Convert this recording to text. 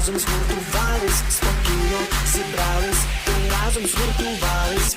разом згуртувались, спокійно зібрались, ти разом згуртувались.